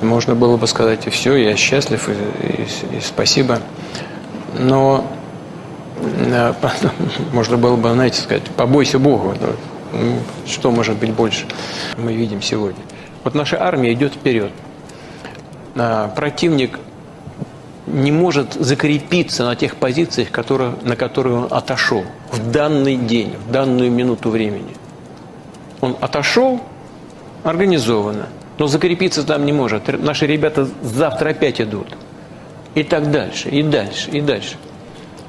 Можно было бы сказать и все, я счастлив, и, и- и спасибо. Но э, можно было бы, знаете, сказать, побойся Бога. Ну, ну, Что может быть больше? Мы видим сегодня. Вот наша армия идет вперед. А, Противник не может закрепиться на тех позициях, которые, на которые он отошел в данный день, в данную минуту времени. Он отошел организованно, но закрепиться там не может. Наши ребята завтра опять идут. И так дальше, и дальше, и дальше.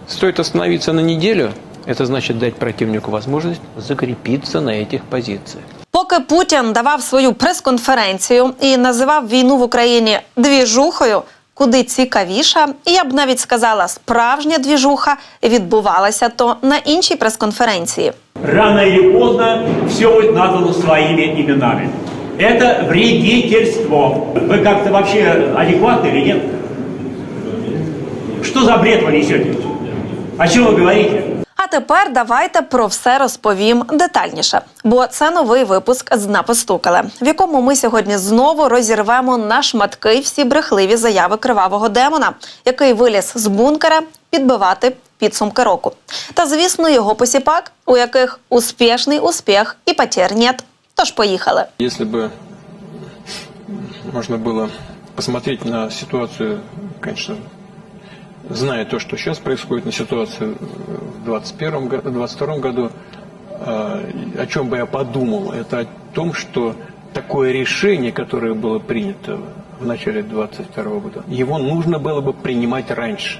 Стоит остановиться на неделю, это значит дать противнику возможность закрепиться на этих позициях. Поки Путін давав свою прес-конференцію і називав війну в Україні двіжухою, куди цікавіша, і я б навіть сказала, справжня двіжуха відбувалася то на іншій прес-конференції. Рано или поздно все будет названо своими именами. Это вредительство. Вы как-то вообще адекватны или нет? Что за бред вы несете? О чем вы говорите? А тепер давайте про все розповім детальніше, бо це новий випуск з «Напостукали», в якому ми сьогодні знову розірвемо на шматки всі брехливі заяви кривавого демона, який виліз з бункера підбивати підсумки року. Та звісно, його посіпак, у яких успішний успіх і потєр нет. Тож поїхали. Если бы можно было посмотреть на ситуацию, конечно, зная то, что сейчас происходит, на ситуацию в 2021 году, 22 году, э, о чем бы я подумал, это о том, что такое решение, которое было принято в начале 22 года, его нужно было бы принимать раньше.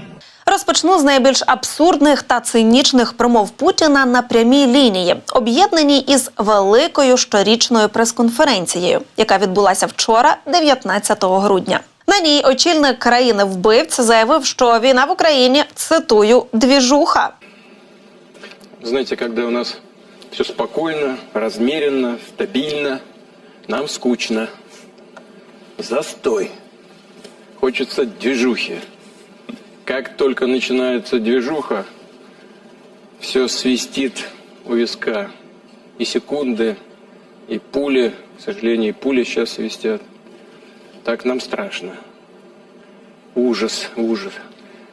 Розпочну з найбільш абсурдних та цинічних промов Путіна на прямій лінії, об'єднаній із великою щорічною прес-конференцією, яка відбулася вчора, 19 грудня. На ній очільник країни вбивць заявив, що війна в Україні цитую двіжуха. Знаете, когда у нас все спокойно, размеренно, стабильно, нам скучно. Застой. Хочется движухи. Как только начинается движуха, все свистит у виска. И секунды, и пули, к сожалению, и пули сейчас свистят. Так нам страшно. Ужас, ужас.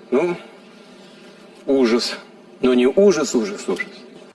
Ну, ужас. Но не ужас, ужас, ужас.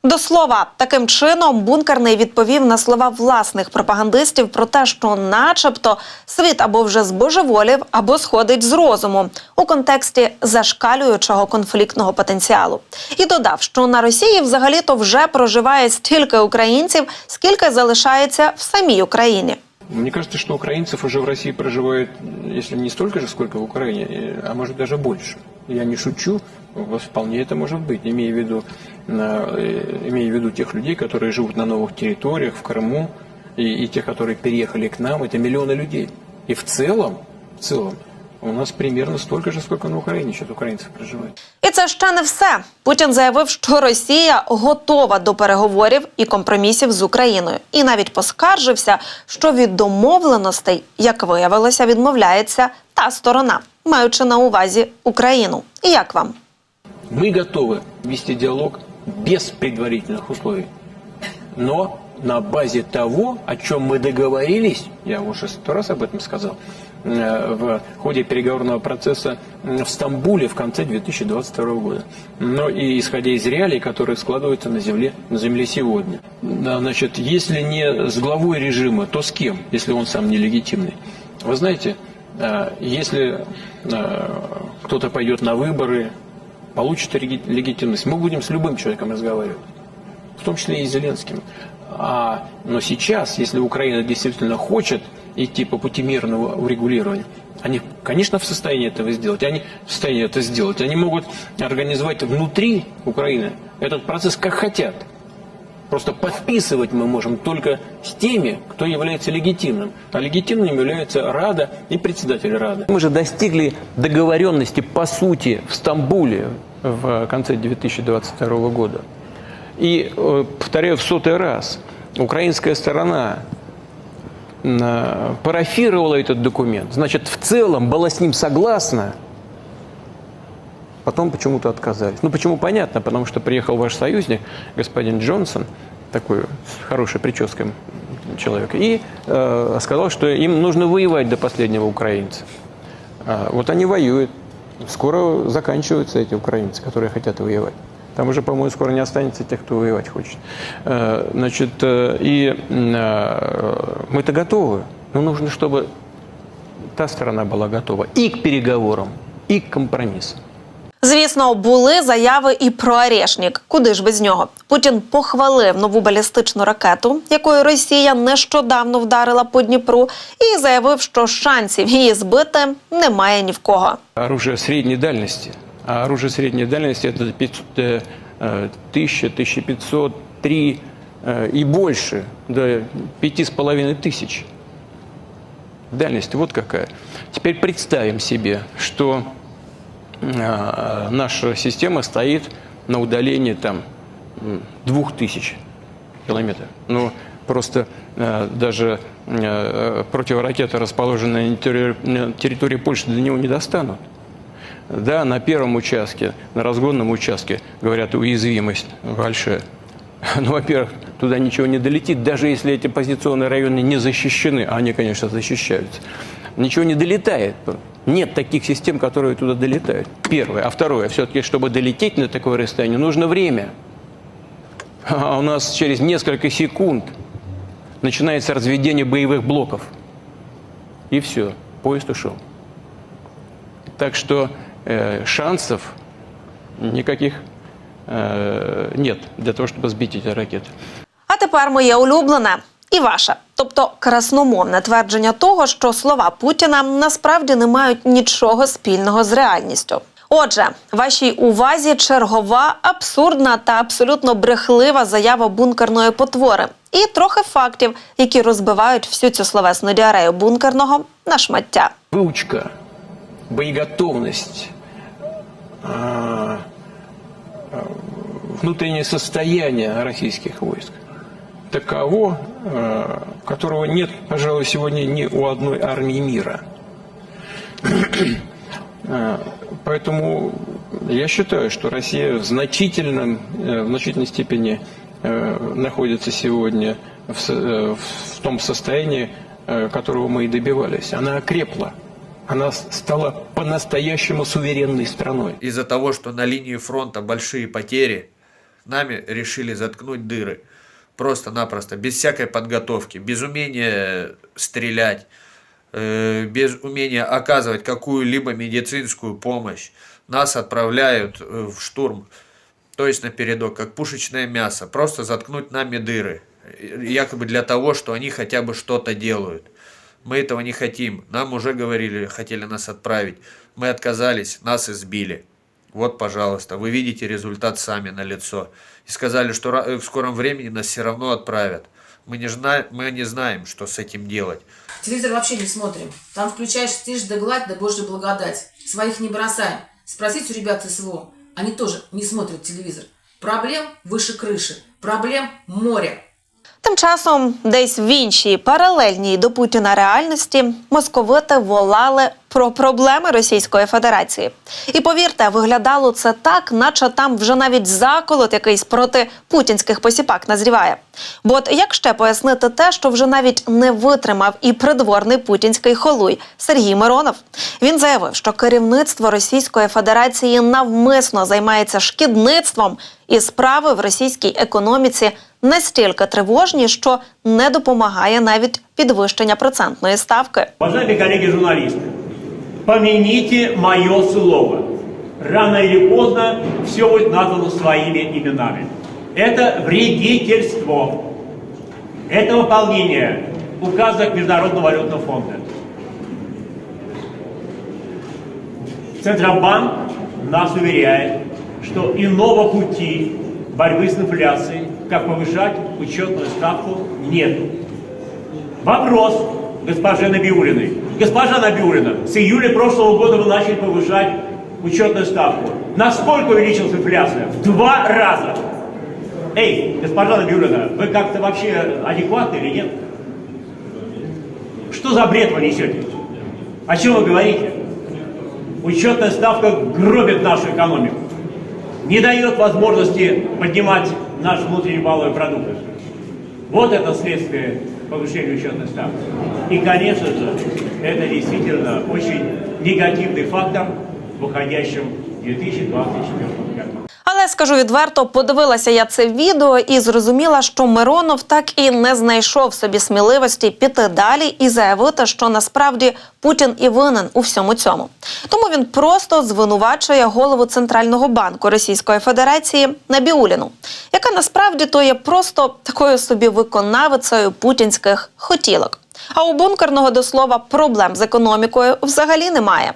До слова, таким чином бункерний відповів на слова власних пропагандистів про те, що, начебто, світ або вже збожеволів, або сходить з розуму у контексті зашкалюючого конфліктного потенціалу. І додав, що на Росії взагалі-то вже проживає стільки українців, скільки залишається в самій Україні. Мне кажется, что украинцев уже в России проживает, если не столько же, сколько в Украине, э, а может даже больше. Я не шучу, вполне это может быть, имея в виду, э, имея в виду тех людей, которые живут на новых территориях, в Крыму, и, и те, которые переехали к нам, это миллионы людей. И в целом, в целом, у нас примерно столько же, сколько на Украине сейчас украинцев проживает. І це ще не все. Путін заявив, що Росія готова до переговорів і компромісів з Україною, і навіть поскаржився, що від домовленостей, як виявилося, відмовляється та сторона, маючи на увазі Україну. І як вам? Мы готовы вести диалог без предварительных условий, но на базе того, о чем мы договорились, я уже сто раз об этом сказал, э, в ходе переговорного процесса в Стамбуле в конце 2022 года. Но и исходя из реалий, которые складываются на земле, на земле сегодня. Значит, если не с главой режима, то с кем, если он сам нелегитимный? Вы знаете, э, если э, кто-то пойдет на выборы, получит легитимность, мы будем с любым человеком разговаривать, в том числе и с Зеленским. А, но сейчас, если Украина действительно хочет идти по пути мирного урегулирования, они, конечно, в состоянии этого сделать. Они в состоянии это сделать. Они могут организовать внутри Украины этот процесс как хотят. Просто подписывать мы можем только с теми, кто является легитимным. А легитимным являются Рада и председатель Рады. Мы же достигли договоренности по сути в Стамбуле в конце 2022 года. И, э, повторяю в сотый раз, украинская сторона э, парафировала этот документ. Значит, в целом была с ним согласна, Потом почему-то отказались. Ну, почему понятно, потому что приехал ваш союзник, господин Джонсон, такой с хорошей прической, человека, и э, сказал, что им нужно воевать до последнего украинца. А, вот они воюют. Скоро заканчиваются эти украинцы, которые хотят воевать. Там уже, по-моему, скоро не останется тех, кто воевать хочет. Э, Значит, э, и э, мы-то готовы. Но нужно, чтобы та сторона была готова и к переговорам, и к компромиссам. Звісно, були заяви і про Арешнік. Куди ж без нього? Путін похвалив нову балістичну ракету, якою Росія нещодавно вдарила по Дніпру, і заявив, що шансів її збити немає ні в кого. оружие средней дальности. А оружие средней дальности это 500, э, э, 1000, 1500, 3 э, и больше, до пяти с половиной тысяч. Дальность вот какая. Теперь представим себе, что э, наша система стоит на удалении там двух тысяч километров. Ну, просто э, даже э, противоракеты, расположенные на территории, на территории Польши, до него не достанут. Да, на первом участке, на разгонном участке, говорят, уязвимость большая. Ну, во-первых, туда ничего не долетит, даже если эти позиционные районы не защищены, а они, конечно, защищаются. Ничего не долетает. Нет таких систем, которые туда долетают. Первое. А второе, все-таки, чтобы долететь на такое расстояние, нужно время. А у нас через несколько секунд начинается разведение боевых блоков. И все, поезд ушел. Так что э, шансов никаких э, нет для того, чтобы сбить эти ракеты. А тепер моє улюблене і ваше, тобто красномовне твердження того, що слова Путіна насправді не мають нічого спільного з реальністю. Отже, вашій увазі чергова абсурдна та абсолютно брехлива заява бункерної потвори і трохи фактів, які розбивають всю цю словесну діарею бункерного на шмаття. Выучка, боеготовность, а, а, внутреннее состояние российских войск таково, которого нет, пожалуй, сегодня ни у одной армии мира. А, Поэтому я считаю, что Россия в, значительном, э, в значительной степени э, находится сегодня в, э, в том состоянии, э, которого мы и добивались. Она окрепла. Она стала по-настоящему суверенной страной. Из-за того, что на линии фронта большие потери, нами решили заткнуть дыры. Просто-напросто, без всякой подготовки, без умения стрелять, э, без умения оказывать какую-либо медицинскую помощь. Нас отправляют э, в штурм, то есть на передок, как пушечное мясо. Просто заткнуть нами дыры. э, Якобы для того, что они хотя бы что-то делают. Мы этого не хотим. Нам уже говорили, хотели нас отправить. Мы отказались, нас избили. Вот, пожалуйста, вы видите результат сами на лицо. И сказали, что э, в скором времени нас все равно отправят. Мы не, зна- мы не знаем, что с этим делать. Телевизор вообще не смотрим. Там включаешь тишь да гладь, да божья благодать. Своих не бросаем. Спросите у ребят СВО. Они тоже не смотрят телевизор. Проблем выше крыши. Проблем море. Тим часом, десь в іншій паралельній до Путіна реальності московити волали про проблеми Російської Федерації. І повірте, виглядало це так, наче там вже навіть заколот якийсь проти путінських посіпак назріває. Бо от як ще пояснити те, що вже навіть не витримав і придворний путінський холуй Сергій Миронов. Він заявив, що керівництво Російської Федерації навмисно займається шкідництвом, і справи в російській економіці настільки тривожні, що не допомагає навіть підвищення процентної ставки. Уважаемые коллеги-журналисты, помяните мое слово. Рано или поздно все будет названо своими именами. Это вредительство. Это выполнение указок Международного валютного фонда. Центробанк нас уверяет, что иного пути борьбы с инфляцией, как повышать учетную ставку, нет. Вопрос госпоже Набиулиной. Госпожа Набиулина, с июля прошлого года вы начали повышать учетную ставку. Насколько увеличилась инфляция? В два раза. Эй, госпожа Набиулина, вы как-то вообще адекватны или нет? Что за бред вы несете? О чем вы говорите? Учетная ставка гробит нашу экономику. Не дает возможности поднимать наш внутренний валовый продукт. Вот это следствие повышению учетной ставки. И, конечно же, это действительно очень негативный фактор в уходящем 2024 году. Але скажу відверто, подивилася я це відео і зрозуміла, що Миронов так і не знайшов собі сміливості піти далі і заявити, що насправді Путін і винен у всьому цьому. Тому він просто звинувачує голову центрального банку Російської Федерації Набіуліну, яка насправді то є просто такою собі виконавицею путінських хотілок. А у бункерного до слова проблем з економікою взагалі немає.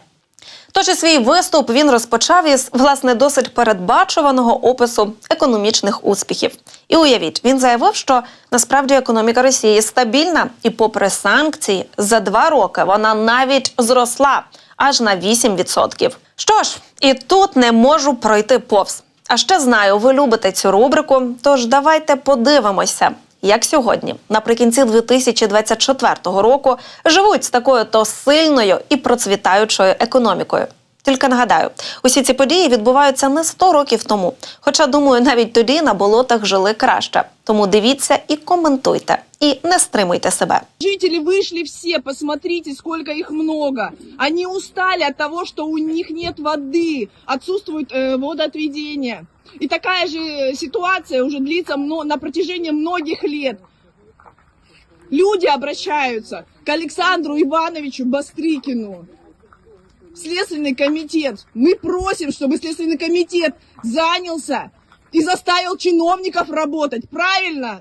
Тож і свій виступ він розпочав із власне досить передбачуваного опису економічних успіхів. І уявіть, він заявив, що насправді економіка Росії стабільна, і, попри санкції, за два роки вона навіть зросла аж на 8%. Що ж, і тут не можу пройти повз. А ще знаю, ви любите цю рубрику. Тож давайте подивимося, як сьогодні, наприкінці 2024 року, живуть з такою то сильною і процвітаючою економікою. Тільки нагадаю, усі ці події відбуваються не 100 років тому. Хоча, думаю, навіть тоді на болотах жили краще. Тому дивіться і коментуйте, і не стримуйте себе. Жители вышли все, посмотрите, сколько их много. Они устали от того, что у них нет воды, отсутствует э, водоотведение. И такая же ситуация уже длится мно- на протяжении многих лет. Люди обращаются к Александру Ивановичу Бастрыкину. Следственный комитет. Мы просим, чтобы Следственный комитет занялся и заставил чиновников работать. Правильно?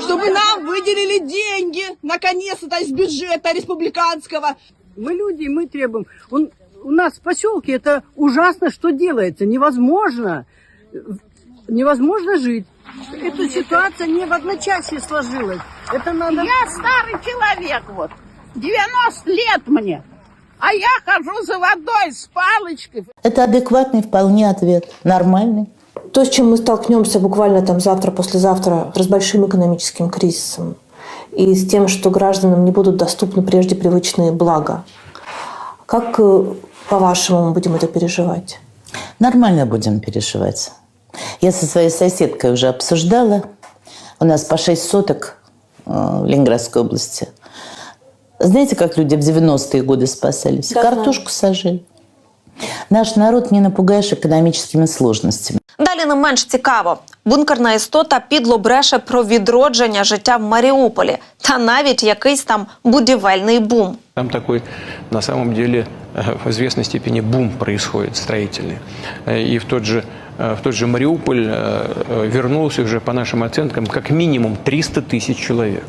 Чтобы нам выделили деньги, наконец-то, из бюджета республиканского. Мы люди, мы требуем. Он, у нас в поселке это ужасно, что делается. Невозможно. Невозможно жить. Эта ситуация не в одночасье сложилась. Это надо... Я старый человек, вот. 90 лет мне. А я хожу за водой с палочкой. Это адекватный вполне ответ, нормальный. То, с чем мы столкнемся буквально там завтра, послезавтра, с большим экономическим кризисом и с тем, что гражданам не будут доступны прежде привычные блага. Как, э, по-вашему, мы будем это переживать? Нормально будем переживать. Я со своей соседкой уже обсуждала. У нас по 6 соток э, в Ленинградской области. Знаете, как люди в 90-е годы спасались? Да, Картошку сажали. Наш народ не напугаешь экономическими сложностями. Далі не менш цікаво. Бункерна істота підло бреше про відродження життя в Маріуполі та навіть якийсь там будівельний бум. Там такой, на самом деле, э, в известной степени бум происходит строительный. Э, И в тот же, э, в тот же Мариуполь э, э, вернулся уже, по нашим оценкам, как минимум 300 тысяч человек.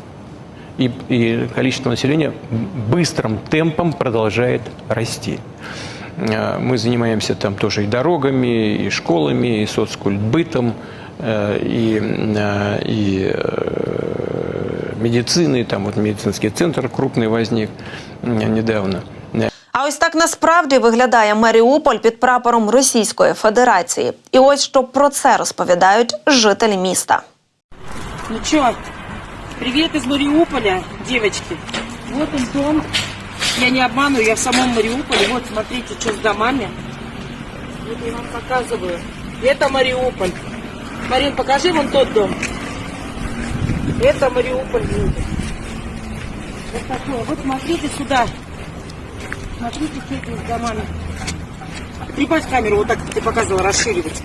И, и количество населения быстрым темпом продолжает расти. Э, Мы занимаемся там тоже и дорогами, и школами, и соцкультбытом, э, и, э, и э, медициной. Там вот медицинский центр крупный возник м, недавно. Э, А ось так насправді виглядає Маріуполь під прапором Російської Федерації. І ось що про це розповідають жителі міста. Ну чё, Привет из Мариуполя, девочки. Вот он дом. Я не обманываю, я в самом Мариуполе. Вот, смотрите, что с домами. Вот я вам показываю. Это Мариуполь. Марин, покажи вон тот дом. Это Мариуполь. Вот такое. Вот смотрите сюда. Смотрите, что это с домами. Прибавь камеру, вот так, ты показывала, расширивать.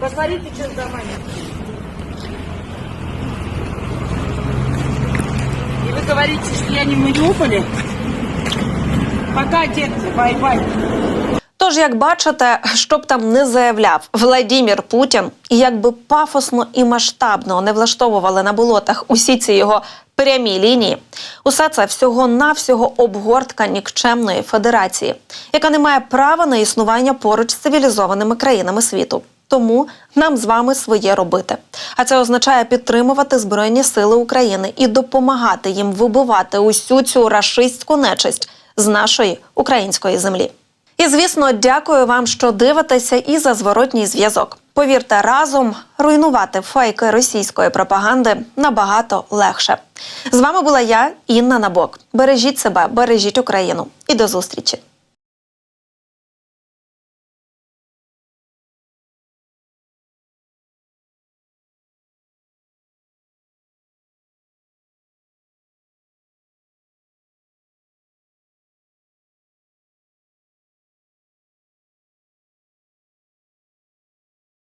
Посмотрите, что с домами. Вы говорите, что я не в Мариуполе? Пока, детки, бай-бай. Тож, як бачите, що б там не заявляв Владімір Путін, і як би пафосно і масштабно не влаштовували на болотах усі ці його прямі лінії, усе це всього-навсього обгортка нікчемної федерації, яка не має права на існування поруч з цивілізованими країнами світу. Тому нам з вами своє робити. А це означає підтримувати Збройні Сили України і допомагати їм вибивати усю цю рашистську нечисть з нашої української землі. І звісно, дякую вам, що дивитеся і за зворотній зв'язок. Повірте, разом руйнувати фейки російської пропаганди набагато легше. З вами була я, Інна Набок. Бережіть себе, бережіть Україну і до зустрічі.